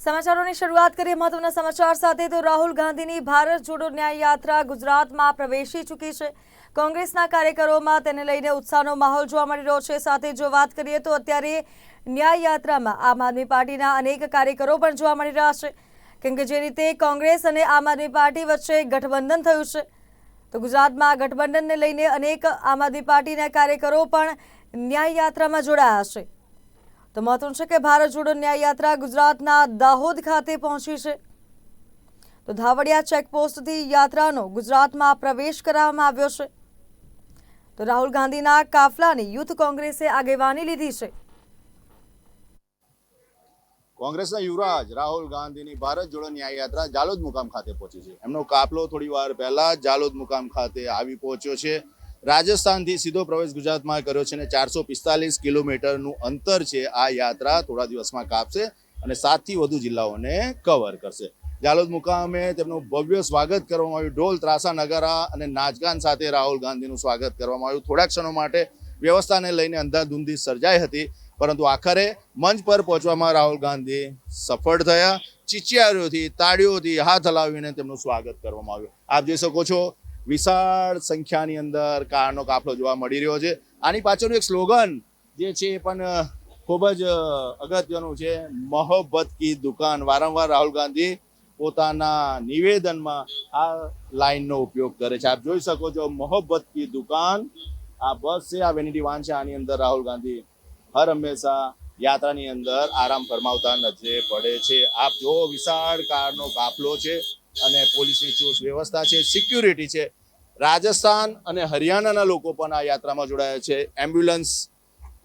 સમાચારોની શરૂઆત કરીએ મહત્વના સમાચાર સાથે. તો રાહુલ ગાંધીની ભારત જોડો ન્યાય યાત્રા ગુજરાતમાં પ્રવેશી ચૂકી છે. કોંગ્રેસના કાર્યકરોમાં તેને લઈને ઉત્સાહનો માહોલ જોવા મળી રહ્યો છે. સાથે જો વાત કરીએ તો અત્યારે ન્યાય યાત્રામાં આમ આદમી પાર્ટીના અનેક કાર્યકરો પણ જોવા મળી રહ્યા છે. કેમ કે જે રીતે કોંગ્રેસ અને આમ આદમી પાર્ટી વચ્ચે ગઠબંધન થયું છે, તો ગુજરાતમાં ગઠબંધનને લઈને અનેક આમ આદમી પાર્ટીના કાર્યકરો પણ ન્યાય યાત્રામાં જોડાયા છે. તો મહત્વનું છે કે ભારત જોડો ન્યાય યાત્રા ગુજરાતના દાહોદ ખાતે પહોંચી છે. તો ધાવડિયા ચેકપોસ્ટથી યાત્રાનો ગુજરાતમાં પ્રવેશ કરાવવામાં આવ્યો છે. તો રાહુલ ગાંધીના કાફલાની યુથ કોંગ્રેસે આગેવાની લીધી છે. કોંગ્રેસના યુવરાજ રાહુલ ગાંધીની ભારત જોડો ન્યાય યાત્રા જાલોદ મુકામ ખાતે પહોંચી છે. એમનો કાફલો થોડી વાર પહેલા જાલોદ મુકામ ખાતે આવી પહોંચ્યો છે. રાજસ્થાનથી સીધો પ્રવેશ ગુજરાતમાં કર્યો છે અને ચારસો પિસ્તાલીસ કિલોમીટરનું અંતર છે આ યાત્રા. થોડા દિવસમાં કાપશે અને સાતથી વધુ જિલ્લાઓને કવર કરશે. જાલોદ મુકામે તેમનું ભવ્ય સ્વાગત કરવામાં આવ્યું. ઢોલ, ત્રાસા, નગારા અને નાચગાન સાથે રાહુલ ગાંધીનું સ્વાગત કરવામાં આવ્યું. થોડા ક્ષણો માટે વ્યવસ્થાને લઈને અંધાધૂંધી સર્જાઈ હતી, પરંતુ આખરે મંચ પર પહોંચવામાં રાહુલ ગાંધી સફળ થયા. ચીચિયારીઓથી, તાળીઓથી હાથ હલાવીને તેમનું સ્વાગત કરવામાં આવ્યું. આપ જોઈ શકો છો વિશાળ સંખ્યાની અંદર કારનો કાફલો જોવા મળી રહ્યો છે. આની પાછળનું એક સ્લોગન જે છે એ પણ ખૂબ જ અગત્યનું છે. મોહબ્બત કી દુકાન. વારંવાર રાહુલ ગાંધી પોતાના નિવેદનમાં આ લાઈનનો ઉપયોગ કરે છે. આપ જોઈ શકો છો, મોહબ્બત કી દુકાન. આ બસ છે, આ વેનિટી વાન છે, આની અંદર રાહુલ ગાંધી હર હંમેશા યાત્રાની અંદર આરામ ફરમાવતા નજરે પડે છે. આપ જો વિશાળ કારનો કાફલો છે અને પોલીસની ચુસ્ત વ્યવસ્થા છે, સિક્યુરિટી છે. રાજસ્થાન અને હરિયાણાના લોકો પણ આ યાત્રામાં જોડાયા છે. એમ્બ્યુલન્સ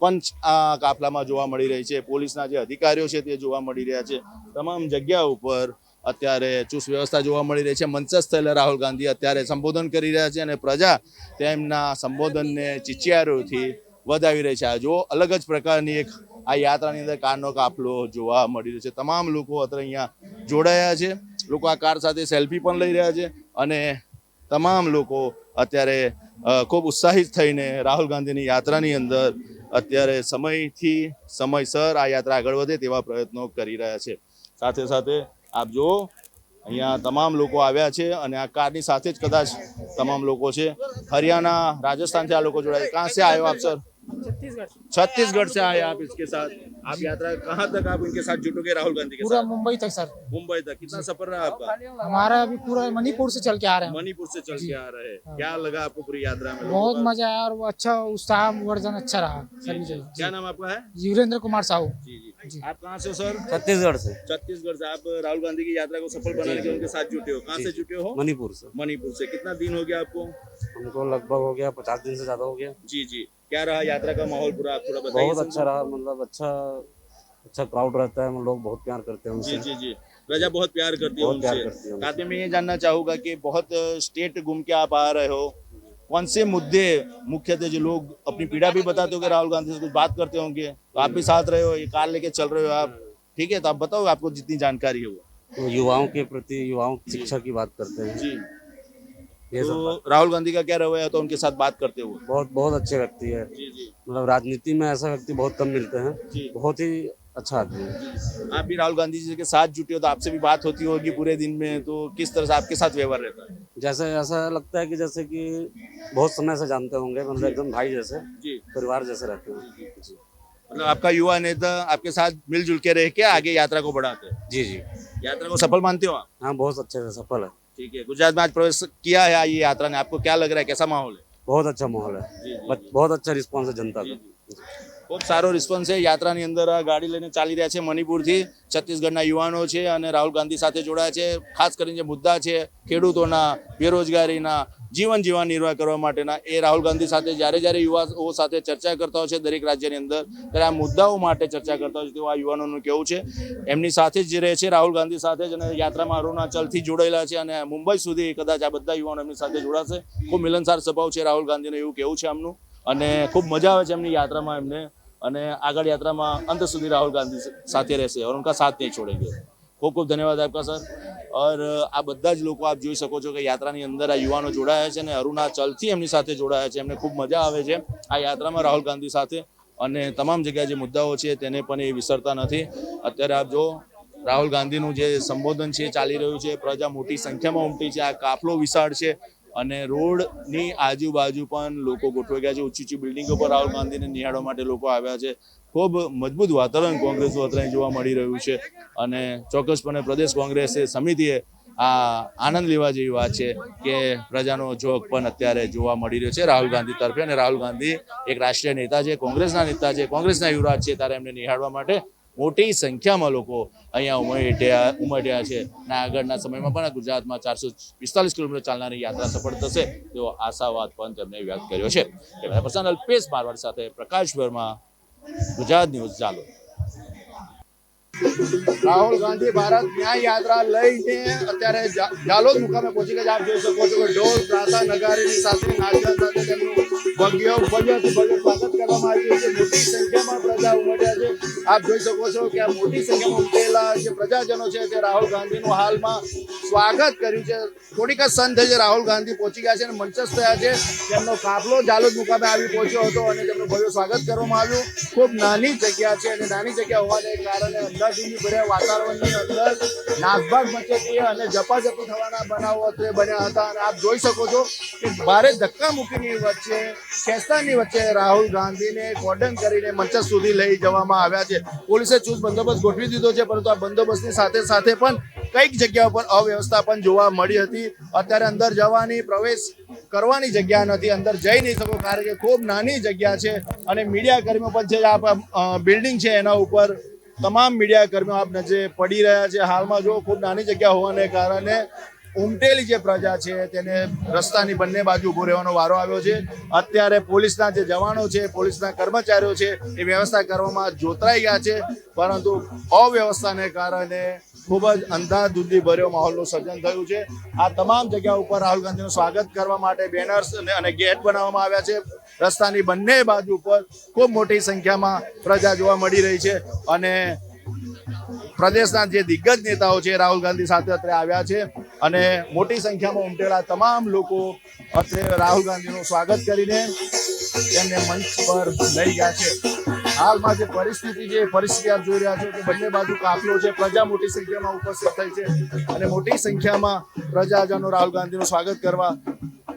પણ આ કાફલામાં જોવા મળી રહી છે. પોલીસના જે અધિકારીઓ છે તે જોવા મળી રહ્યા છે. તમામ જગ્યા ઉપર અત્યારે ચુસ્ત વ્યવસ્થા જોવા મળી રહી છે. મંચસ્થ થયેલા રાહુલ ગાંધી અત્યારે સંબોધન કરી રહ્યા છે અને પ્રજા તેમના સંબોધનને ચિચિયારોથી વધાવી રહી છે. આ જો અલગ જ પ્રકારની એક આ યાત્રાની અંદર કારનો કાફલો જોવા મળી રહ્યો છે. તમામ લોકો અત્યારે અહીંયા જોડાયા છે. લોકો આ કાર સાથે સેલ્ફી પણ લઈ રહ્યા છે અને તમામ લોકો અત્યારે ખૂબ ઉત્સાહિત થઈને રાહુલ ગાંધીની યાત્રાની અંદર અત્યારે સમયથી સમયસર આ યાત્રા આગળ વધે તેવા પ્રયત્નો કરી રહ્યા છે. સાથે સાથે આપ જુઓ, અહીંયા તમામ લોકો આવ્યા છે અને આ કારની સાથે જ કદાચ તમામ લોકો છે. હરિયાણા, રાજસ્થાનથી આ લોકો જોડાય ક્યાં છે આવ્યો આપ, સર? छत्तीसगढ़। छत्तीसगढ़ से आए आप इसके साथ। आप यात्रा कहाँ तक आप इनके साथ जुटोगे राहुल गांधी के पूरा साथ? मुंबई तक सर। मुंबई तक। कितना सफ़र रहा आपका? हमारा अभी पूरा मणिपुर से चल के आ रहे हैं मणिपुर से चल के आ रहे हैं। क्या लगा आपको पूरी यात्रा में बहुत मज़ा आया और वो अच्छा उत्साह वर्धन अच्छा रहा। क्या नाम आपका है? युवरेंद्र कुमार साहू। जी जी। जी। आप कहाँ से हो सर? छत्तीसगढ़ से। छत्तीसगढ़ से। आप राहुल गांधी की यात्रा को सफल बनाने के उनके साथ जुटे हो। कहाँ से जुटे हो? मणिपुर से। मणिपुर से। कितना दिन हो गया आपको? हमको लगभग हो गया पचास दिन से ज़्यादा हो गया। जी जी। क्या रहा यात्रा का माहौल पूरा? थोड़ा बताइए बहुत अच्छा रहा मतलब अच्छा अच्छा क्राउड रहता है लोग बहुत प्यार करते हैं जी उनसे। जी जी। प्रजा बहुत प्यार करती है बहुत प्यार उनसे। करती है उनसे। साथ में मैं ये जानना चाहूँगा कि बहुत स्टेट घूम के आप आ रहे हो। कौन से मुद्दे मुख्य थे जो लोग अपनी पीड़ा भी बताते होंगे राहुल गांधी से कुछ बात करते होंगे तो आप भी साथ रहे हो ये कार लेके चल रहे हो आप। ठीक है तो आप बताओ आपको जितनी जानकारी है वो। तो युवाओं के प्रति युवाओं की शिक्षा की बात करते हैं। जी। ये तो राहुल गांधी का क्या रवैया तो उनके साथ बात करते हुए? बहुत बहुत अच्छे व्यक्ति है। मतलब राजनीति में ऐसा व्यक्ति बहुत कम मिलते हैं। बहुत ही अच्छा आदमी है। आप भी राहुल गांधी जी के साथ जुटे हो तो आपसे भी बात होती होगी पूरे दिन में तो किस तरह से आपके साथ व्यवहार रहता है? जैसे ऐसा लगता है कि जैसे कि बहुत समय से जानते होंगे मतलब एकदम भाई जैसे परिवार जैसे रहते हैं। मतलब आपका युवा नेता आपके साथ मिलजुल के रह के आगे यात्रा को बढ़ाते हैं। जी जी। यात्रा को सफल मानते हो आप? हाँ बहुत अच्छे से सफल है। ठीक है गुजरात में आज प्रवेश किया है ये यात्रा ने आपको क्या लग रहा है कैसा माहौल है बहुत अच्छा माहौल है जी, जी, बट बहुत अच्छा रिस्पॉन्स है जनता का ખૂબ સારો રિસ્પોન્સ છે યાત્રાની અંદર આ ગાડી લઈને ચાલી રહ્યા છે મણિપુરથી છત્તીસગઢના યુવાનો છે અને રાહુલ ગાંધી સાથે જોડાયા છે ખાસ કરીને જે મુદ્દા છે ખેડૂતોના બેરોજગારીના જીવન જીવન નિર્વાહ કરવા માટેના. એ રાહુલ ગાંધી સાથે જ્યારે જ્યારે યુવાઓ સાથે ચર્ચા કરતા હોય છે, દરેક રાજ્યની અંદર, ત્યારે આ મુદ્દાઓ માટે ચર્ચા કરતા હોય છે. તેવું આ યુવાનોનું કેવું છે? એમની સાથે જ રહે છે રાહુલ ગાંધી સાથે જ અને યાત્રામાં અરુણાચલથી જોડાયેલા છે અને મુંબઈ સુધી કદાચ આ બધા યુવાનો એમની સાથે જોડાશે. ખૂબ મિલનસાર સ્વભાવ છે રાહુલ ગાંધીનું, એવું કેવું છે એમનું અને ખૂબ મજા આવે છે એમની યાત્રામાં એમને. અને આગળ યાત્રામાં અંત સુધી રાહુલ ગાંધી સાથે રહેશે. और उनका साथ नहीं ખૂબ ખૂબ ધન્યવાદ આપકા, સર. ઓર આ બધા જ લોકો આપ જોઈ શકો છો કે યાત્રાની અંદર આ યુવાનો જોડાયા છે અને અરુણાચલથી એમની સાથે જોડાયા છે. એમને ખૂબ મજા આવે છે આ યાત્રામાં રાહુલ ગાંધી સાથે અને તમામ જગ્યાએ જે મુદ્દાઓ છે તેને પણ એ વિસરતા નથી. અત્યારે આપ જો, રાહુલ ગાંધીનું જે સંબોધન છે ચાલી રહ્યું છે. પ્રજા મોટી સંખ્યામાં ઉમટી છે. આ કાફલો વિશાળ છે. અને રોડની આજુબાજુ પણ લોકો ગોઠવાઈ ગયા છે. ઊંચી ઊંચી બિલ્ડિંગો પર રાહુલ ગાંધીને નિહાળવા માટે લોકો આવ્યા છે. ખૂબ મજબૂત વાતાવરણ કોંગ્રેસ વતરાય જોવા મળી રહ્યું છે. અને ચોક્કસપણે પ્રદેશ કોંગ્રેસે સમિતિએ આ આનંદ લેવા જેવી વાત છે કે પ્રજાનો જોગ પણ અત્યારે જોવા મળી રહ્યો છે રાહુલ ગાંધી તરફે. અને રાહુલ ગાંધી એક રાષ્ટ્રીય નેતા છે, કોંગ્રેસના નેતા છે, કોંગ્રેસના યુવરાજ છે, ત્યારે એમને નિહાળવા માટે મોટી સંખ્યામાં લોકો અહીંયા ઉમટ્યા ઉમટ્યા છે. અને આગળના સમયમાં પણ ગુજરાતમાં ચારસો પિસ્તાલીસ કિલોમીટર ચાલનારી યાત્રા સફળ થશે તેવો આશાવાદ પણ તેમણે વ્યક્ત કર્યો છે. કેમેરા પર્સન અલ્પેશ મારવાડ સાથે પ્રકાશ વર્મા ગુજરાત ન્યૂઝ ચાલો રાહુલ ગાંધી ભારત ન્યાય યાત્રા લઈને અત્યારે જાલોદ મુકામે પહોંચી ગયા. આપ જોઈ શકો છો કે ઢોલ પ્રાસા નગારીની સાથે નાચતા સાથે તેમનું ભવ્ય ભવ્ય સ્વાગત કરવામાં આવ્યું છે. મોટી સંખ્યામાં પ્રજા ઉમટ્યા છે. આપ જોઈ શકો છો કે આ મોટી સંખ્યામાં ઉમટેલા જે પ્રજાજનો છે તે રાહુલ ગાંધીનું હાલમાં સ્વાગત કર્યું છે. થોડીક જ સંત છે રાહુલ ગાંધી પહોંચી ગયા છે અને મંચસ્થ થયા છે. તેમનો કાફલો જાલોદ મુકામે આવી પહોંચ્યો હતો અને તેમનું ભવ્ય સ્વાગત કરવામાં આવ્યું. ખૂબ નાની જગ્યા છે અને નાની જગ્યા હોવાને કારણે અંદાજૂની ભર્યા વાતાવરણની અંદર નાસભાગ મચેતી અને જપાજપી થવાના બનાવો અત્રે બન્યા હતા. અને આપ જોઈ શકો છો કે ભારે ધક્કા મૂકીની વચ્ચે ખેસ્તાનની વચ્ચે રાહુલ ગાંધીને કોર્ડન કરીને મંચ સુધી લઈ જવામાં આવ્યા છે. પોલીસે ચુસ્ત બંદોબસ્ત ગોઠવી દીધો છે, પરંતુ આ બંદોબસ્તની સાથે સાથે પણ કંઈક જગ્યા પર અવ્યવસ્થા પણ જોવા મળી હતી. અત્યારે અંદર જવાની, પ્રવેશ કરવાની જગ્યા નથી, અંદર જઈ નહીં શકો કારણ કે ખૂબ નાની જગ્યા છે અને મીડિયા કર્મીઓ પણ છે બિલ્ડિંગ છે એના ઉપર તમામ મીડિયા કર્મીઓ આપ નજરે પડી રહ્યા છે. હાલમાં જો ખૂબ નાની જગ્યા હોવાને કારણે ઉમટેલી જે પ્રજા છે તેને રસ્તાની બંને બાજુ ઊભો રહેવાનો વારો આવ્યો છે. અત્યારે પોલીસના જે જવાનો છે, પોલીસના કર્મચારીઓ છે, એ વ્યવસ્થા કરવામાં જોતરાઈ ગયા છે. પરંતુ અવ્યવસ્થાને કારણે ખૂબ જ અંધાધૂંધી ભર્યો માહોલનું સર્જન થયું છે. આ તમામ જગ્યા ઉપર રાહુલ ગાંધીનું સ્વાગત કરવા માટે બેનર્સ અને ગેટ બનાવવામાં આવ્યા છે. રસ્તાની બંને બાજુ પર ખૂબ મોટી સંખ્યામાં પ્રજા જોવા મળી રહી છે અને પ્રદેશના જે દિગ્ગજ નેતાઓ છે, રાહુલ ગાંધી સાથે અત્રે આવ્યા છે અને મોટી સંખ્યામાં ઉમટેલા તમામ લોકો અત્રે રાહુલ ગાંધીનું સ્વાગત કરીને તેમને મંચ પર લઈ ગયા છે. હાલમાં જે પરિસ્થિતિ છે, એ પરિસ્થિતિ આપ જોઈ રહ્યા છો કે બંને બાજુ કાફલો છે, પ્રજા મોટી સંખ્યામાં ઉપસ્થિત થઈ છે અને મોટી સંખ્યામાં પ્રજાજનો રાહુલ ગાંધીનું સ્વાગત કરવા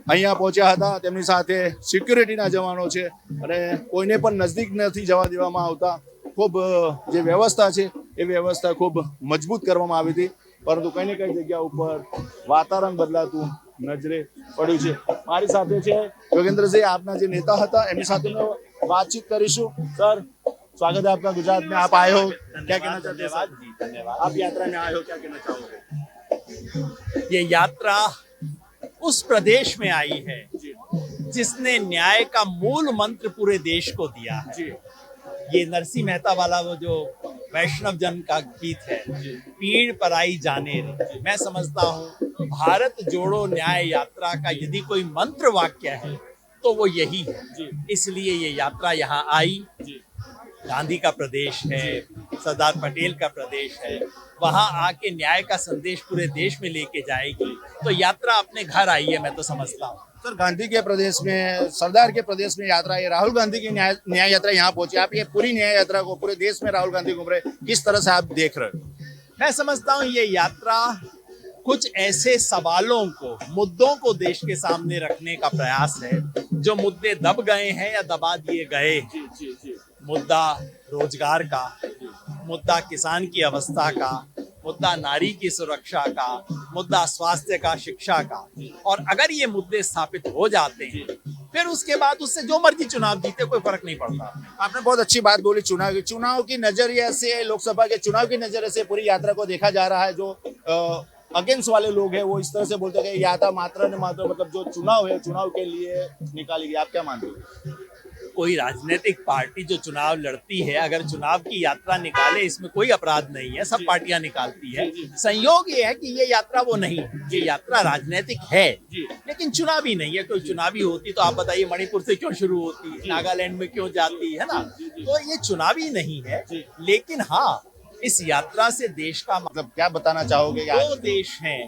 અહીંયા પહોંચ્યા હતા તેમની સાથે સિક્યુરિટીના જવાનો છે અને કોઈને પણ નજદીક નથી જવા દેવામાં આવતા ખૂબ અ, જે વ્યવસ્થા છે એ વ્યવસ્થા ખૂબ મજબૂત કરવામાં આવી હતી પરંતુ કઈ ને કઈ જગ્યા ઉપર વાતાવરણ બદલાતું નજરે પડ્યું છે મારી સાથે છે યોગેન્દ્રસિંહ આપના જે નેતા હતા એમની સાથે મેં વાતચીત કરીશું સર स्वागत है आपका गुजरात में आप आए हो क्या कहना चाहते हैं सर आप यात्रा में आए हो क्या कहना चाहोगे ये यात्रा उस प्रदेश में आई है जिसने न्याय का मूल मंत्र पूरे देश को दिया है। ये नरसिंह मेहता वाला वो जो वैष्णव जन का गीत है पीड़ पर आई जाने रे। मैं समझता हूँ भारत जोड़ो न्याय यात्रा का यदि कोई मंत्र वाक्य है तो वो यही है। इसलिए ये यात्रा यहाँ आई। गांधी का प्रदेश है सरदार पटेल का प्रदेश है वहाँ आके न्याय का संदेश पूरे देश में लेके जाएगी। तो यात्रा अपने घर आई है मैं तो समझता हूँ। सर गांधी के प्रदेश में सरदार के प्रदेश में यात्रा है राहुल गांधी की न्याय न्याय यात्रा यहाँ पहुँची। आप ये पूरी न्याय यात्रा को पूरे देश में राहुल गांधी घूम रहे किस तरह से आप देख रहे हो? मैं समझता हूँ ये यात्रा कुछ ऐसे सवालों को मुद्दों को देश के सामने रखने का प्रयास है जो मुद्दे दब गए हैं या दबा दिए गए मुद्दा रोज़गार का मुद्दा किसान की अवस्था का, मुद्दा नारी की सुरक्षा का, मुद्दा स्वास्थ्य का, शिक्षा का। और अगर ये मुद्दे स्थापित हो जाते हैं, फिर उसके बाद उससे जो मर्ज़ी चुनाव जीते, कोई फ़र्क नहीं पड़ता। आपने बहुत अच्छी बात बोली, चुनाव की चुनाव की नज़रिए से लोकसभा के चुनाव की नज़रिए से पूरी यात्रा को देखा जा रहा है, जो अगेंस्ट वाले लोग हैं, वो इस तरह से बोलते हैं कि यात्रा मात्र न मात्र मतलब जो चुनाव है, चुनाव के लिए निकाली गई, आप क्या मानते हो? कोई राजनीतिक पार्टी जो चुनाव लड़ती है अगर चुनाव की यात्रा निकाले इसमें कोई अपराध नहीं है सब पार्टियाँ निकालती है। संयोग ये है कि ये यात्रा वो नहीं ये यात्रा राजनीतिक है। लेकिन चुनावी नहीं है कोई चुनावी होती तो आप बताइए मणिपुर से क्यों शुरू होती है नागालैंड में क्यों जाती है ना? तो ये चुनावी नहीं है लेकिन हाँ इस यात्रा से देश का मतलब क्या बताना चाहोगे दो देश हैं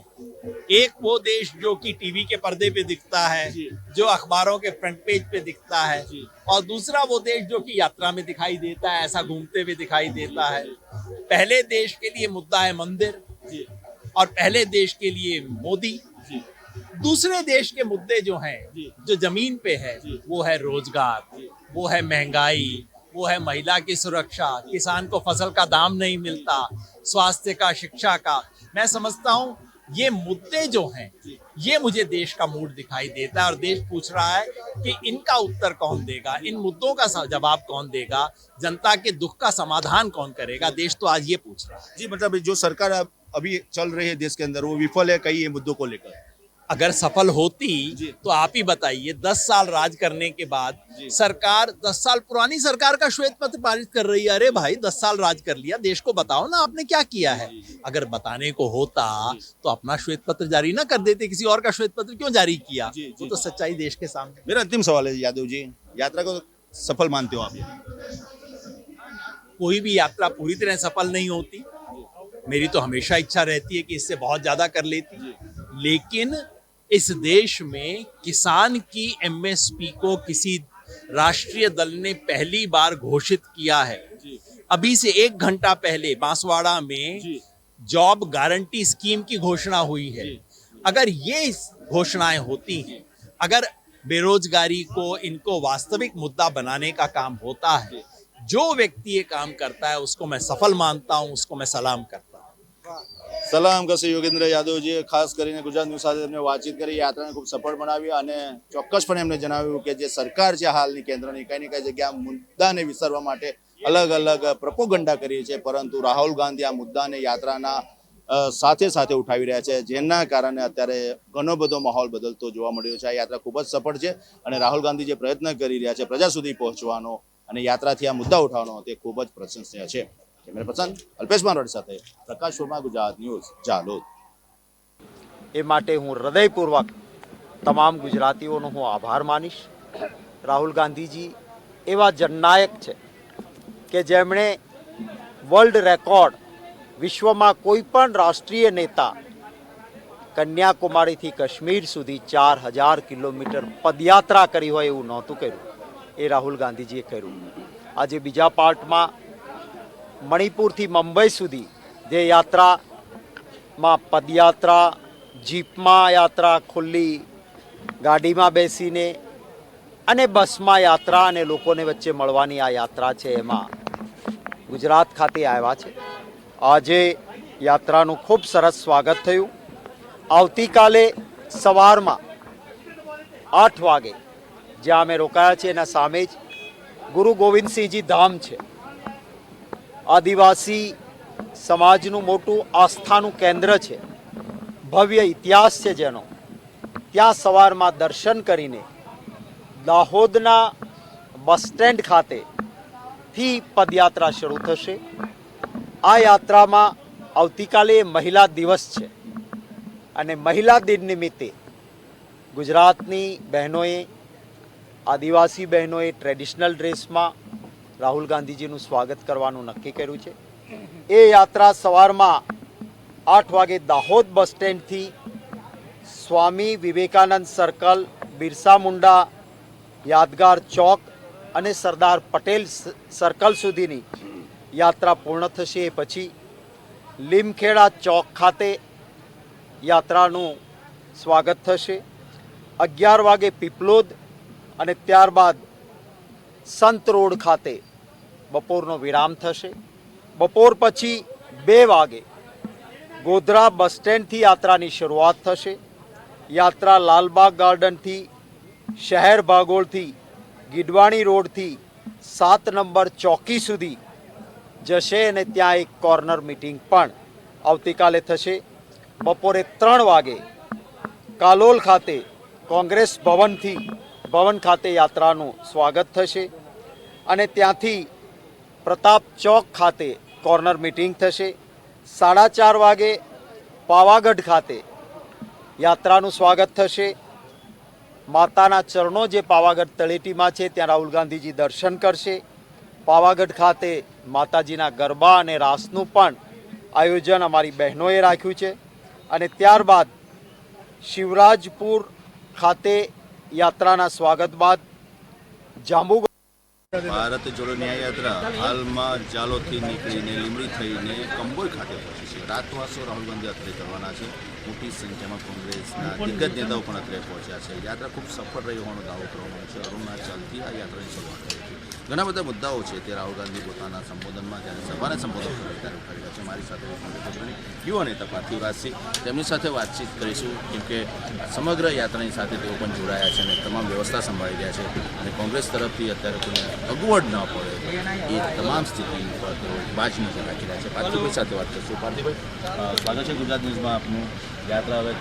एक वो देश जो कि टीवी के पर्दे पे दिखता है जो। अखबारों के फ्रंट पेज पे दिखता है और दूसरा वो देश जो कि यात्रा में दिखाई देता है ऐसा घूमते हुए दिखाई देता है। पहले देश के लिए मुद्दा है मंदिर और पहले देश के लिए मोदी। दूसरे देश के मुद्दे जो हैं जो। ज़मीन पे है वो है रोज़गार वो है महँगाई वो है महिला की सुरक्षा किसान को फ़सल का दाम नहीं मिलता स्वास्थ्य का शिक्षा का। मैं समझता हूँ ये मुद्दे जो हैं, ये मुझे देश का मूड दिखाई देता है और देश पूछ रहा है कि इनका उत्तर कौन देगा, इन मुद्दों का जवाब कौन देगा, जनता के दुख का समाधान कौन करेगा, देश तो आज ये पूछ रहा है। जी मतलब जो सरकार अभी चल रही है देश के अंदर, वो विफल है कई मुद्दों को लेकर? अगर सफल होती तो आप ही बताइए दस साल राज करने के बाद सरकार दस साल पुरानी सरकार का श्वेत पत्र पारित कर रही है। अरे भाई दस साल राज कर लिया देश को बताओ ना आपने क्या किया है। अगर बताने को होता तो अपना श्वेत पत्र जारी ना कर देते किसी और का श्वेत पत्र क्यों जारी किया। वो तो सच्चाई देश के सामने। मेरा अंतिम सवाल है यादव जी। यात्रा को सफल मानते हो आप? कोई भी यात्रा पूरी तरह सफल नहीं होती। मेरी तो हमेशा इच्छा रहती है कि इससे बहुत ज़्यादा कर लेती। लेकिन इस देश में किसान की एमएसपी को किसी राष्ट्रीय दल ने पहली बार घोषित किया है। अभी से एक घंटा पहले बांसवाड़ा में जॉब गारंटी स्कीम की घोषणा हुई है। अगर ये घोषणाएँ होती हैं अगर बेरोजगारी को इनको वास्तविक मुद्दा बनाने का काम होता है जो व्यक्ति ये काम करता है उसको मैं सफल मानता हूँ उसको मैं सलाम करता हूँ। સલામ કરશે યોગેન્દ્ર યાદવજીએ. ખાસ કરીને ગુજરાત ન્યૂઝ સાથે એમને વાતચીત કરી, યાત્રાને ખૂબ સફળ બનાવી અને ચોક્કસપણે એમને જણાવ્યું કે જે સરકાર છે હાલની કેન્દ્રની, કઈ ને કઈ જગ્યા મુદ્દાને વિસરવા માટે અલગ અલગ પ્રપોગંડા કરી છે પરંતુ રાહુલ ગાંધી આ મુદ્દાને યાત્રાના સાથે સાથે ઉઠાવી રહ્યા છે. જેના કારણે અત્યારે ઘણો બધો માહોલ બદલતો જોવા મળ્યો છે. આ યાત્રા ખૂબ જ સફળ છે અને રાહુલ ગાંધી જે પ્રયત્ન કરી રહ્યા છે પ્રજા સુધી પહોંચવાનો અને યાત્રાથી આ મુદ્દા ઉઠાવવાનો, તે ખૂબ જ પ્રશંસનીય છે. કેમેરા પર્સન અલ્પેશ મારોડ સાથે પ્રકાશ વર્મા, ગુજરાત ન્યૂઝ, જાલોદ. એ માટે હું હૃદયપૂર્વક તમામ ગુજરાતીઓનો હું આભાર માનીશ. રાહુલ ગાંધીજી એવા જનનાયક છે કે જેમણે વર્લ્ડ રેકોર્ડ વિશ્વમાં કોઈ પણ રાષ્ટ્રીય નેતા કન્યાકુમારીથી કાશ્મીર સુધી ચાર હજાર કિલોમીટર પદયાત્રા કરી હોય એવું નહોતું કર્યું. એ રાહુલ ગાંધીજીએ કર્યું. આજે બીજા પાર્ટમાં મણિપુરથી મુંબઈ સુધી જે યાત્રામાં પદયાત્રા, જીપમાં યાત્રા ખુલ્લી, ગાડીમાં બેસીને અને બસમાં યાત્રા અને લોકોને વચ્ચે મળવાની આ યાત્રા છે એમાં ગુજરાત ખાતે આવ્યા છે. આજે યાત્રાનું ખૂબ સરસ સ્વાગત થયું. આવતીકાલે સવારમાં આઠ વાગે જ્યાં અમે રોકાયા છીએ એના સામે જ ગુરુ ગોવિંદસિંહજી ધામ છે. આદિવાસી સમાજનું મોટું આસ્થાનું કેન્દ્ર છે. ભવ્ય ઇતિહાસ છે જેનો. ત્યાં સવારમાં દર્શન કરીને દાહોદના બસ સ્ટેન્ડ ખાતેથી પદયાત્રા શરૂ થશે. આ યાત્રામાં આવતીકાલે મહિલા દિવસ છે. અને મહિલા દિન નિમિત્તે ગુજરાતની બહેનોએ, આદિવાસી બહેનોએ ટ્રેડિશનલ ડ્રેસમાં રાહુલ ગાંધીજીનું સ્વાગત કરવાનું નક્કી કર્યું છે. એ યાત્રા સવારમાં આઠ વાગે દાહોદ બસ સ્ટેન્ડથી સ્વામી વિવેકાનંદ સર્કલ, બિરસા મુંડા, યાદગાર ચોક અને સરદાર પટેલ સર્કલ સુધીની યાત્રા પૂર્ણ થશે. એ પછી લીમખેડા ચોક ખાતે યાત્રાનું સ્વાગત થશે. અગિયાર વાગે પીપલોદ અને ત્યારબાદ સંત રોડ ખાતે બપોરનો વિરામ થશે. બપોર પછી બે વાગે ગોધરા બસ સ્ટેન્ડથી યાત્રાની શરૂઆત થશે. યાત્રા લાલબાગ ગાર્ડનથી શહેર ભાગોળથી ગીડવાણી રોડથી સાત નંબર ચોકી સુધી જશે અને ત્યાં એક કોર્નર મિટિંગ પણ આવતીકાલે થશે. બપોરે ત્રણ વાગે કાલોલ ખાતે કોંગ્રેસ ભવનથી ભવન ખાતે યાત્રાનું સ્વાગત થશે અને ત્યાંથી પ્રતાપ ચોક ખાતે કોર્નર મિટિંગ થશે. સાડા ચાર વાગે પાવાગઢ ખાતે યાત્રાનું સ્વાગત થશે. માતાના ચરણો જે પાવાગઢ તળેટીમાં છે, ત્યાં રાહુલ ગાંધીજી દર્શન કરશે. પાવાગઢ ખાતે માતાજીના ગરબા અને રાસનું પણ આયોજન અમારી બહેનોએ રાખ્યું છે. અને ત્યારબાદ શિવરાજપુર ખાતે યાત્રાના સ્વાગત બાદ જાંબુ ભારત જોડો ન્યાય યાત્રા હાલમાં જાલોથી નીકળીને લીમડી થઈને કંબોઈ ખાતે પહોંચી છે. રાતવાસો રાહુલ ગાંધી અત્રે કરવાના છે. મોટી સંખ્યામાં કોંગ્રેસના દિગ્ગજ નેતાઓ પણ અત્રે પહોંચ્યા છે. યાત્રા ખૂબ સફળ રહી હોવાનો દાવો કરવામાં છે. અરુણાચલથી આ યાત્રાની શરૂઆત થઈ. ઘણા બધા મુદ્દાઓ છે તે રાહુલ ગાંધી પોતાના સંબોધનમાં જ્યારે સભાને સંબોધન કરે ત્યારે રહ્યા છે. મારી સાથે યુવા નેતા પાર્થિવ રાજસિંહ, તેમની સાથે વાતચીત કરીશું કેમ કે સમગ્ર યાત્રાની સાથે તેઓ પણ જોડાયા છે અને તમામ વ્યવસ્થા સંભાળી રહ્યા છે. અને કોંગ્રેસ તરફથી અત્યારે કોઈને અગવડ ન પડે એ તમામ સ્થિતિ પર તેઓ બાજ નજર રાખી રહ્યા છે. પાર્થિવભાઈ સાથે વાત કરશું. પાર્થિવભાઈ સ્વાગત છે ગુજરાત ન્યૂઝમાં આપનું. યાત્રા હવે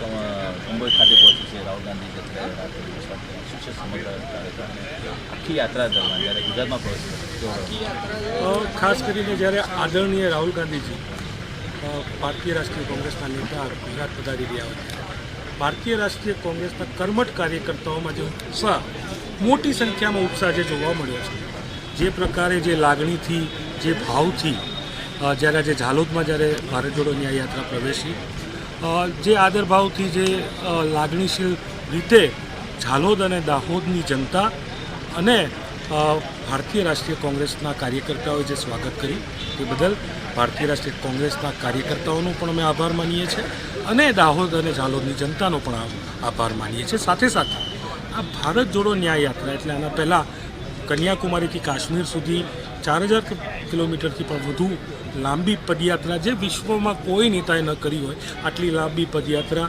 મુંબઈ ખાતે પહોંચી છે. રાહુલ ગાંધી જત્રા સમગ્ર આખી યાત્રા દરમિયાન, જ્યારે ગુજરાતમાં પહોંચી ખાસ કરીને જ્યારે આદરણીય રાહુલ ગાંધીજી ભારતીય રાષ્ટ્રીય કોંગ્રેસના નેતા, ગુજરાત પધારી રહ્યા હતા ભારતીય રાષ્ટ્રીય કોંગ્રેસના કર્મઠ કાર્યકર્તાઓમાં જે ઉત્સાહ મોટી સંખ્યામાં ઉત્સાહ જે જોવા મળ્યો છે. જે પ્રકારે જે લાગણીથી, જે ભાવથી જ્યારે આજે ઝાલોદમાં જ્યારે ભારત જોડો ન્યાય યાત્રા પ્રવેશી જે આદરભાવથી જે લાગણીશીલ રીતે ઝાલોદ અને દાહોદની જનતા અને ભારતીય રાષ્ટ્રીય કોંગ્રેસના કાર્યકર્તાઓએ જે સ્વાગત કર્યું તે બદલ ભારતીય રાષ્ટ્રીય કોંગ્રેસના કાર્યકર્તાઓનો પણ અમે આભાર માનીએ છીએ અને દાહોદ અને ઝાલોદની જનતાનો પણ આભાર માનીએ છીએ. સાથે સાથે આ ભારત જોડો ન્યાય યાત્રા એટલે આના પહેલાં કન્યાકુમારીથી કાશ્મીર સુધી ચાર હજાર કિલોમીટરથી પણ વધુ લાંબી પદયાત્રા જે વિશ્વમાં કોઈ નેતાએ ન કરી હોય, આટલી લાંબી પદયાત્રા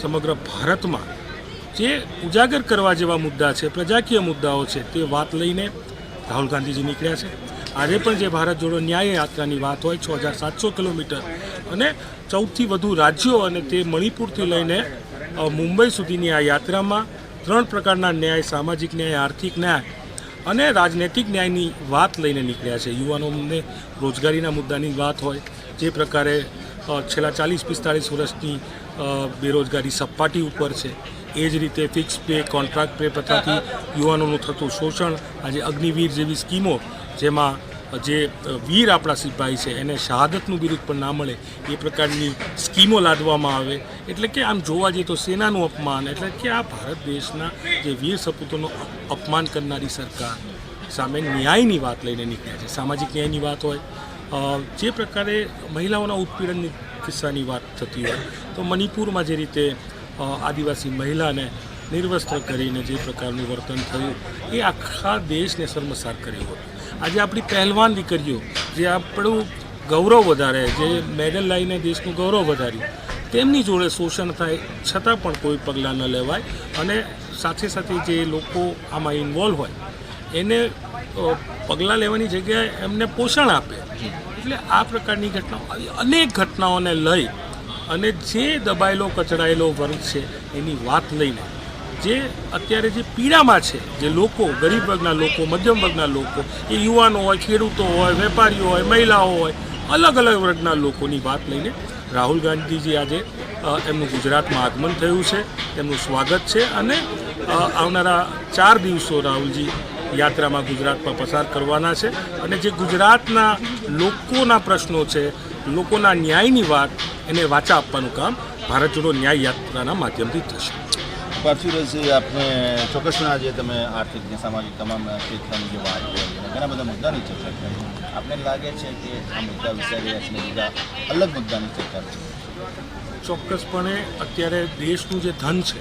સમગ્ર ભારતમાં જે ઉજાગર કરવા જેવા મુદ્દા છે, પ્રજાકીય મુદ્દાઓ છે, તે વાત લઈને રાહુલ ગાંધીજી નીકળ્યા છે. આજે પણ જે ભારત જોડો ન્યાય યાત્રાની વાત હોય, છ હજાર સાતસો કિલોમીટર અને ચૌદથી વધુ રાજ્યો અને તે મણિપુરથી લઈને મુંબઈ સુધીની આ યાત્રામાં ત્રણ પ્રકારના ન્યાય, સામાજિક ન્યાય, આર્થિક ન્યાય અને રાજનૈતિક ન્યાયની વાત લઈને નીકળ્યા છે. યુવાનોને રોજગારીના મુદ્દાની વાત હોય, જે પ્રકારે છેલ્લા ચાલીસ પિસ્તાળીસ વર્ષની બેરોજગારી સપાટી ઉપર છે. એ જ રીતે ફિક્સ પે કોન્ટ્રાક્ટ પે પ્રથાથી યુવાનોનું થતું શોષણ, આજે અગ્નિવીર જેવી સ્કીમો, જેમાં જે વીર આપણા સિપાહી છે, એને શહાદતનું બિરુદ પણ ના મળે, એ પ્રકારની સ્કીમો લાદવામાં આવે. એટલે કે આમ જોવા જઈએ તો સેનાનું અપમાન, એટલે કે આ ભારત દેશના જે વીર સપૂતોનું અપમાન કરનારી સરકાર સામે ન્યાયની વાત લઈને નીકળ્યા છે. સામાજિક ન્યાયની વાત હોય જે પ્રકારે મહિલાઓના ઉત્પીડનની કિસ્સાની વાત થતી હોય, તો મણિપુરમાં જે રીતે આદિવાસી મહિલાને નિર્વસ્ત્ર કરીને જે પ્રકારનું વર્તન થયું, એ આખા દેશને શર્મસાર કર્યો હતો. આજે આપણી પહેલવાન દીકરીઓ, જે આપણું ગૌરવ વધારે, જે મેડલ લાવીને દેશનું ગૌરવ વધાર્યું, તેમની જોડે શોષણ થાય છતાં પણ કોઈ પગલાં ન લેવાય. અને સાથે સાથે જે લોકો આમાં ઇન્વોલ્વ હોય, એને પગલાં લેવાની જગ્યાએ એમને પોષણ આપે. એટલે આ પ્રકારની ઘટનાઓ અનેક ઘટનાઓને લઈ અને જે દબાયેલો, કચડાયેલો વર્ગ છે, એની વાત લઈને જે અત્યારે જે પીડામાં છે, જે લોકો, ગરીબ વર્ગના લોકો, મધ્યમ વર્ગના લોકો, એ યુવાનો હોય, ખેડૂતો હોય, વેપારીઓ હોય, મહિલાઓ હોય, અલગ અલગ વર્ગના લોકોની વાત લઈને રાહુલ ગાંધીજી આજે એમનું ગુજરાતમાં આગમન થયું છે તેમનું સ્વાગત છે અને આવનારા ચાર દિવસો રાહુલજી યાત્રામાં ગુજરાતમાં પસાર કરવાના છે અને જે ગુજરાતના લોકોના પ્રશ્નો છે, લોકોના ન્યાયની વાત એને વાચા આપવાનું કામ ભારત જોડો ન્યાય યાત્રાના માધ્યમથી થશે. પાર્થિવરાજસિંહ આપને ચોક્કસના આજે તમે આર્થિક ને સામાજિક તમામ ક્ષેત્રની જે વાત કરી ઘણા બધા મુદ્દાની ચર્ચા કરી આપને લાગે છે કે આ મુદ્દા વિચારી રહ્યા છે બીજા અલગ મુદ્દાની ચર્ચા કરી ચોક્કસપણે અત્યારે દેશનું જે ધન છે,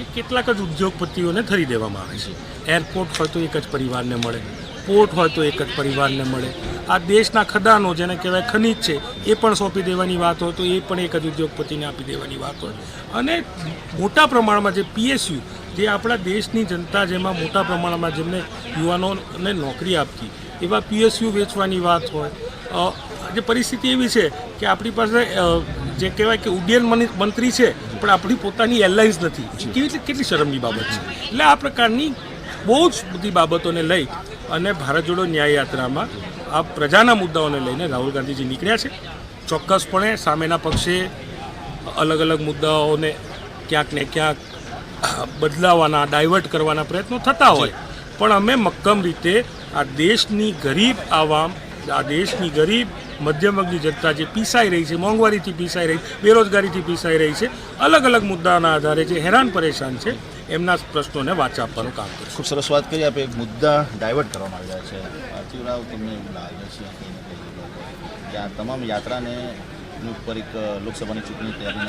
એ કેટલાક જ ઉદ્યોગપતિઓને ધરી દેવામાં આવે છે. એરપોર્ટ હોય તો એક જ પરિવારને મળે પોર્ટ હોય તો એક જ પરિવારને મળે. આ દેશના ખદાનો, જેને કહેવાય ખનિજ છે, એ પણ સોંપી દેવાની વાત હોય તો એ પણ એક જ ઉદ્યોગપતિને આપી દેવાની વાત હોય. અને મોટા પ્રમાણમાં જે પીએસયુ, જે આપણા દેશની જનતા જેમાં મોટા પ્રમાણમાં જેમને યુવાનોને નોકરી આપતી, એવા પીએસયુ વેચવાની વાત હોય. જે પરિસ્થિતિ એવી છે કે આપણી પાસે જે કહેવાય કે ઉડ્ડયન મંત્રી છે, પણ આપણી પોતાની એરલાઇન્સ નથી. કેવી કેટલી શરમની બાબત છે? એટલે આ પ્રકારની બહુ જ બધી બાબતોને લઈ અને ભારત જોડો ન્યાય યાત્રામાં આ પ્રજાના મુદ્દાઓને લઈને રાહુલ ગાંધીજી નીકળ્યા છે. ચોક્કસપણે સામેના પક્ષે અલગ અલગ મુદ્દાઓને ક્યાંક ને ક્યાંક બદલાવાના, ડાયવર્ટ કરવાના પ્રયત્નો થતા હોય. પણ અમે મક્કમ રીતે આ દેશની ગરીબ આવામ, આ દેશની ગરીબ મધ્યમ જનતા જે પીસાઈ રહી છે, મોંઘવારીથી પીસાઈ રહી, બેરોજગારીથી પીસાઈ રહી છે, અલગ અલગ મુદ્દાના આધારે જે હેરાન પરેશાન છે એમના પ્રશ્નોને વાચા આપવાનું કામ કરે ખૂબ સરસ વાત કરી. આપે એક મુદ્દા ડાયવર્ટ કરવામાં આવી રહ્યા છે પાર્થિવરાવ તમને એવું લાગે છે ત્યાં કે આ તમામ યાત્રાને ઉપર એક લોકસભાની ચૂંટણી તૈયારીને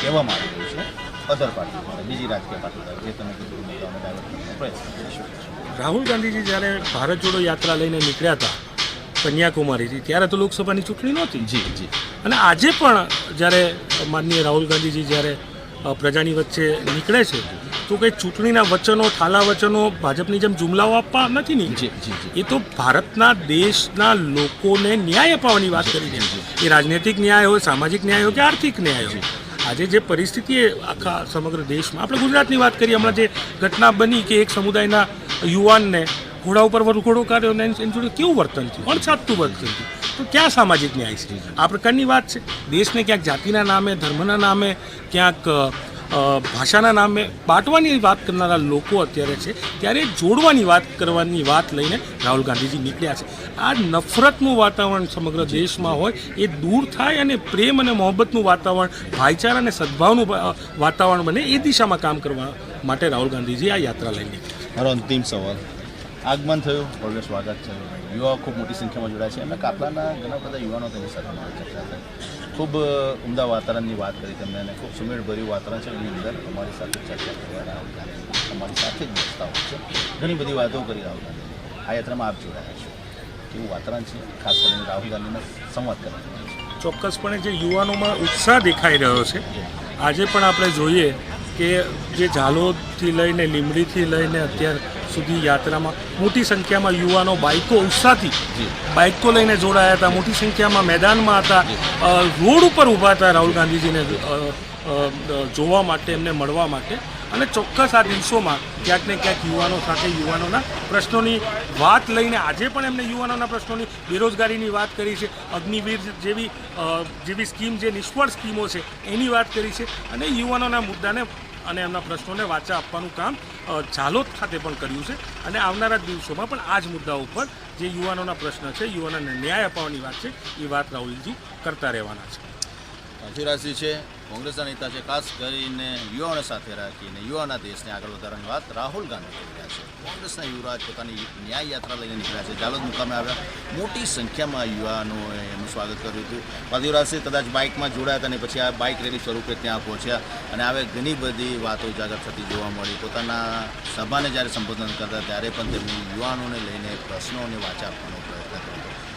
કહેવામાં આવી રહ્યું છે. અધર પાર્ટી દ્વારા બીજી રાજકીય પાર્ટી દ્વારા જે તમે કીધું મુદ્દાઓને ડાયવર્ટ કરવાનો પ્રયત્ન રાહુલ ગાંધીજી જ્યારે ભારત જોડો યાત્રા લઈને નીકળ્યા હતા કન્યાકુમારીથી ત્યારે તો લોકસભાની ચૂંટણી નહોતી. જી જી. અને આજે પણ જ્યારે માનનીય રાહુલ ગાંધીજી જ્યારે પ્રજાની વચ્ચે નીકળે છે. તો કંઈ ચૂંટણીના વચનો થાલા વચનો ભાજપની જેમ જુમલાઓ આપવા નથી ની? એ તો ભારતના દેશના લોકોને ન્યાય અપાવવાની વાત કરી રહ્યા છે. એ રાજનૈતિક ન્યાય હોય સામાજિક ન્યાય હોય કે આર્થિક ન્યાય હોય. આજે જે પરિસ્થિતિ આખા સમગ્ર દેશમાં આપણે ગુજરાતની વાત કરીએ હમણાં જે ઘટના બની કે એક સમુદાયના યુવાનને ઘોડા ઉપર વરઘોડો કાઢ્યો ને એની જોડે કેવું વર્તન થયું? અણછાતું વર્તન થયું. તો ક્યાં સામાજિક ન્યાય છે? આ પ્રકારની વાત છે. દેશને ક્યાંક જાતિના નામે, ધર્મના નામે, ક્યાંક ભાષાના નામે બાંટવાની વાત કરનારા લોકો અત્યારે છે. ત્યારે જોડવાની વાત કરવાની વાત લઈને રાહુલ ગાંધીજી નીકળ્યા છે. આ નફરતનું વાતાવરણ સમગ્ર દેશમાં હોય, એ દૂર થાય અને પ્રેમ અને મોહબ્બતનું વાતાવરણ, ભાઈચારા અને સદભાવનું વાતાવરણ બને એ દિશામાં કામ કરવા માટે રાહુલ ગાંધીજી આ યાત્રા લઈને મારો અંતિમ સવાલ. આગમન થયું. ભવ્ય સ્વાગત છે. યુવા ખૂબ મોટી સંખ્યામાં જોડાય છે. એમના કાફલાના ઘણા બધા યુવાનો તેની સાથે ચર્ચા થઈ ખૂબ ઉમદા વાતાવરણની વાત કરી તમને અને ખૂબ સુમેળભર્યું વાતાવરણ છે. એની અંદર અમારી સાથે ચર્ચા કરી રાહુલ ગાંધી અમારી સાથે જ બેસતા હોય છે. ઘણી બધી વાતો કરી રાહુલ ગાંધી. આ યાત્રામાં આપ જોડાયા છો. કેવું વાતાવરણ છે? ખાસ કરીને રાહુલ ગાંધીને સંવાદ કરવાનું ચોક્કસપણે જે યુવાનોમાં ઉત્સાહ દેખાઈ રહ્યો છે આજે પણ આપણે જોઈએ કે જે ઝાલોદથી લઈને લીમડીથી લઈને અત્યાર સુધી યાત્રામાં મોટી સંખ્યામાં યુવાનો બાઇકો ઉત્સાહથી બાઇકો લઈને જોડાયા હતા. મોટી સંખ્યામાં મેદાનમાં હતા. રોડ ઉપર ઊભા હતા રાહુલ ગાંધીજીને જોવા માટે એમને મળવા માટે. અને ચોક્કસ આ દિવસોમાં ક્યાંક ને ક્યાંક યુવાનો સાથે યુવાનોના પ્રશ્નોની વાત લઈને આજે પણ એમને યુવાનોના પ્રશ્નોની બેરોજગારીની વાત કરી છે. અગ્નિવીર જેવી જેવી સ્કીમ જે નિષ્ફળ સ્કીમો છે એની વાત કરી છે. અને યુવાનોના મુદ્દાને અને એમના પ્રશ્નોને વાચા આપવાનું કામ ઝાલોદ ખાતે પણ કર્યું છે. અને આવનારા દિવસોમાં પણ આ જ મુદ્દા ઉપર જે યુવાનોના પ્રશ્ન છે, યુવાનોને ન્યાય અપાવવાની વાત છે, એ વાત રાહુલજી કરતા રહેવાના છે. કાશીરાજસિંહ છે, કોંગ્રેસના નેતા છે, ખાસ કરીને યુવાનો સાથે રાખીને યુવાના દેશને આગળ વધારવાની વાત રાહુલ ગાંધી કરી રહ્યા છે. કોંગ્રેસના યુવરાજ પોતાની ન્યાય યાત્રા લઈને નીકળ્યા છે. જાલોદ મુકામે આવ્યા. મોટી સંખ્યામાં યુવાનોએ એનું સ્વાગત કર્યું હતું. પાર્થિવરાજસિંહ કદાચ બાઇકમાં જોડાયા હતા અને પછી આ બાઇક રેલી સ્વરૂપે ત્યાં પહોંચ્યા અને હવે ઘણી બધી વાતો ઉજાગર થતી જોવા મળી. પોતાના સભાને જ્યારે સંબોધન કરતા ત્યારે પણ તેમની યુવાનોને લઈને પ્રશ્નોને વાચા આપવાનો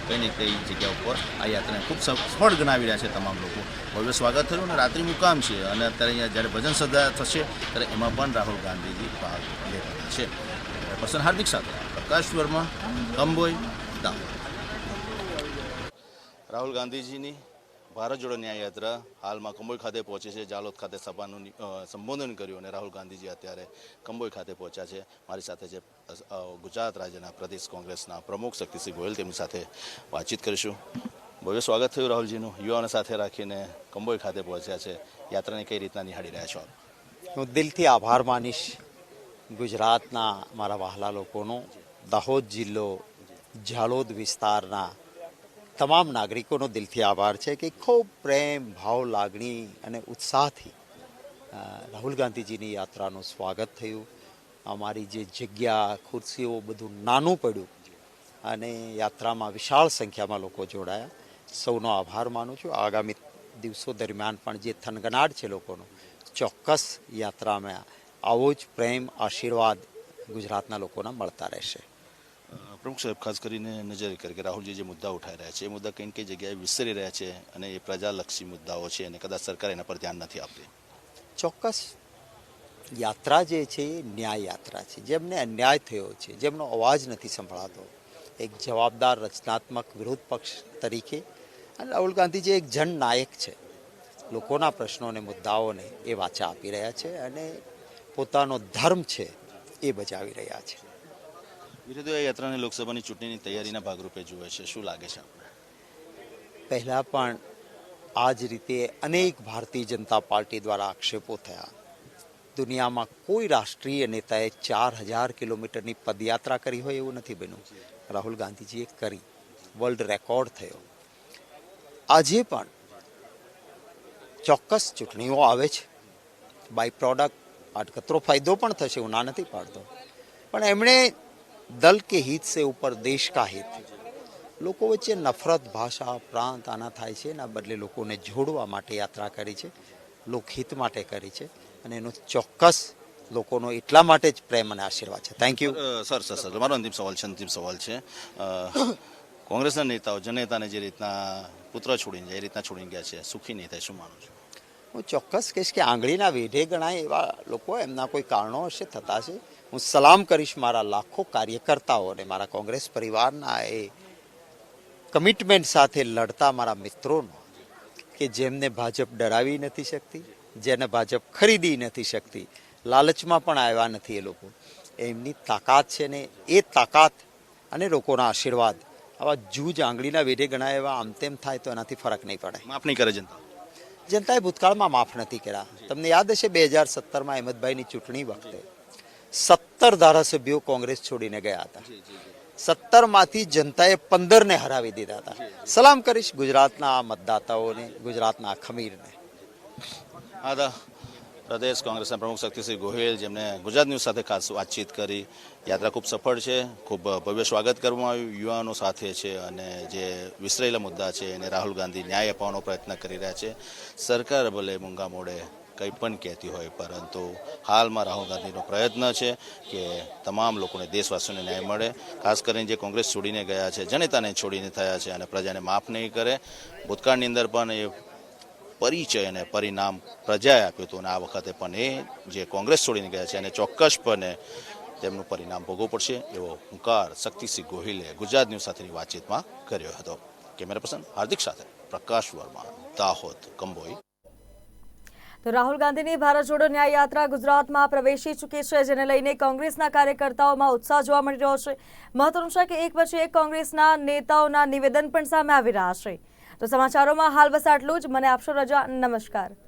કંઈ ને કઈ જગ્યા ઉપર આ યાત્રાને ખૂબ સફળ ગણાવી રહ્યા છે તમામ લોકો. ભવ્ય સ્વાગત થયું અને રાત્રિ મુકામ છે. અને અત્યારે અહીંયા જ્યારે ભજન સભા થશે, ત્યારે એમાં પણ રાહુલ ગાંધીજી ભાગ લેવાના છે. પસંદ હાર્દિક સાથે પ્રકાશ વર્મા, કંબોઈ, દાહોદ. રાહુલ ગાંધીજીની ભારત જોડો ન્યાય યાત્રા હાલમાં કંબોઈ ખાતે પહોંચી છે. જાલોદ ખાતે સભાનું સંબોધન કર્યું અને રાહુલ ગાંધીજી અત્યારે કંબોઈ ખાતે પહોંચ્યા છે. મારી સાથે છે ગુજરાત રાજ્યના પ્રદેશ કોંગ્રેસના પ્રમુખ શક્તિસિંહ ગોયલ તેમની સાથે વાતચીત કરીશું. ભવ્ય સ્વાગત થયું રાહુલજીનું. યુવાનો સાથે રાખીને કંબોઈ ખાતે પહોંચ્યા છે. યાત્રાને કઈ રીતના નિહાળી રહ્યા છો? હું દિલથી આભાર માનીશ ગુજરાતના મારા વહાલા લોકોનો. દાહોદ જિલ્લો ઝાલોદ વિસ્તારના તમામ નાગરિકોનો દિલથી આભાર છે કે ખૂબ પ્રેમ, ભાવ, લાગણી અને ઉત્સાહથી રાહુલ ગાંધીજીની યાત્રાનું સ્વાગત થયું. અમારી જે જગ્યા, ખુરશીઓ બધું નાનું પડ્યું અને યાત્રામાં વિશાળ સંખ્યામાં લોકો જોડાયા. સૌનો આભાર માનું છું. આગામી દિવસો દરમિયાન પણ જે થનગનાટ છે લોકોનો, ચોક્કસ યાત્રામાં આવો જ પ્રેમ, આશીર્વાદ ગુજરાતના લોકોના મળતા રહેશે. પ્રમુખ સાહેબ, ખાસ કરીને નજર કરે કે રાહુલજી જે મુદ્દા ઉઠાઈ રહ્યા છે, એ મુદ્દા કઈ ને કઈ જગ્યાએ વિસરી રહ્યા છે અને એ પ્રજાલક્ષી મુદ્દાઓ છે અને કદાચ સરકાર એના પર ધ્યાન નથી આપતી? ચોક્કસ. યાત્રા જે છે, એ ન્યાય યાત્રા છે. જેમને અન્યાય થયો છે, જેમનો અવાજ નથી સંભળાતો, એક જવાબદાર રચનાત્મક વિરોધ પક્ષ તરીકે, અને રાહુલ ગાંધીજી એક જનનાયક છે, લોકોના પ્રશ્નોને મુદ્દાઓને એ વાચા આપી રહ્યા છે અને પોતાનો ધર્મ છે, એ બજાવી રહ્યા છે. વિરોધીઓ યાત્રાને લોકસભાની ચૂંટણીની તૈયારીના ભાગરૂપે જુએ છે. શું લાગે છે આપણે પહેલાં પણ આ જ રીતે અનેક ભારતીય જનતા પાર્ટી દ્વારા આક્ષેપો થયા. દુનિયામાં કોઈ રાષ્ટ્રીય નેતાએ ચાર હજાર કિલોમીટરની પદયાત્રા કરી હોય એવું નથી બન્યું. રાહુલ ગાંધીજીએ કરી. વર્લ્ડ રેકોર્ડ થયો. આજે પણ ચોક્કસ ચૂંટણીઓ આવે છે. બાય પ્રોડક્ટ આટકતરો ફાયદો પણ થશે હું ના નથી પાડતો. પણ એમણે દલ કે હિત સે ઉપર દેશ કા હિત લોકો વચ્ચે નફરત ભાષા પ્રાંત આના થાય છે એના બદલે લોકોને જોડવા માટે યાત્રા કરી છે લોકહિત માટે કરી છે અને એનો ચોક્કસ લોકોનો એટલા માટે જ પ્રેમ અને આશીર્વાદ છે thank you sir sir sir મારો અંતિમ સવાલ છે અંતિમ સવાલ છે કોંગ્રેસના નેતાઓ જનનેતાને જે રીતના પુત્ર છોડીને જે રીતના છોડીને ગયા છે સુખી નહીં થાય શું માનો છો હું ચોક્કસ કહીશ કે આંગળીના વેઢે ગણાય એવા લોકો એમના કોઈ કારણો હશે, થતા છે હું સલામ કરીશ મારા લાખો કાર્યકર્તાઓને, મારા કોંગ્રેસ પરિવારના એ કમિટમેન્ટ સાથે લડતા મારા મિત્રોનો, કે જેમને ભાજપ ડરાવી નથી શકતી, જેને ભાજપ ખરીદી નથી શકતી, લાલચમાં પણ આવ્યા નથી એ લોકો. એમની તાકાત છે ને, એ તાકાત અને લોકોના આશીર્વાદ. આવા જૂજ આંગળીના વેઢે ગણાય એવા આમ તેમ થાય તો એનાથી ફરક નહીં પડે. માફ નહીં કરે જનતા. જનતાએ ભૂતકાળમાં માફ નથી કર્યા. તમને યાદ હશે બે હજાર સત્તરમાં અહેમદભાઈની ચૂંટણી વખતે સત્તર ધારાસભ્યો કોંગ્રેસ છોડીને ગયા હતા. સત્તરમાંથી જનતાએ પંદરને હરાવી દીધા હતા. સલામ કરીશ ગુજરાતના મતદાતાઓને ગુજરાતના ખમીરને. હતા પ્રદેશ કોંગ્રેસના પ્રમુખ શક્તિસિંહ ગોહિલ જેમને ગુજરાત ન્યૂઝ સાથે ખાસ વાતચીત કરી. યાત્રા ખૂબ સફળ છે. ખૂબ ભવ્ય સ્વાગત કરવામાં આવ્યું. યુવાનો સાથે છે અને જે વિસરેલા મુદ્દા છે એને રાહુલ ગાંધી ન્યાય અપાવવાનો પ્રયત્ન કરી રહ્યા છે. સરકાર ભલે મૂંગા મોડે કંઈ પણ કહેતી હોય, પરંતુ હાલમાં રાહુલ ગાંધીનો પ્રયત્ન છે કે તમામ લોકોને દેશવાસીઓને ન્યાય મળે. ખાસ કરીને જે કોંગ્રેસ છોડીને ગયા છે, જનતાને છોડીને થયા છે અને પ્રજાને માફ નહીં કરે. ભૂતકાળની અંદર પણ એ પરિચય અને પરિણામ પ્રજાએ આપ્યું હતું. અને આ વખતે પણ એ જે કોંગ્રેસ છોડીને ગયા છે એને ચોક્કસપણે તેમનું પરિણામ ભોગવવું પડશે એવો હુંકાર શક્તિસિંહ ગોહિલે ગુજરાત ન્યૂઝ સાથેની વાતચીતમાં કર્યો હતો. કેમેરા પર્સન હાર્દિક સાથે પ્રકાશ વર્મા, દાહોદ, કંબોઈ. તો રાહુલ ગાંધીની ભારત જોડો ન્યાય યાત્રા ગુજરાતમાં પ્રવેશી ચૂકી છે, જેને લઈને કોંગ્રેસના કાર્યકર્તાઓમાં ઉત્સાહ જોવા મળી રહ્યો છે. મહત્વનું છે કે એક પછી એક કોંગ્રેસના નેતાઓના નિવેદન પણ સામે આવી રહ્યા છે. તો સમાચારોમાં હાલ બસ આટલું જ. મને આપશો રજા. નમસ્કાર.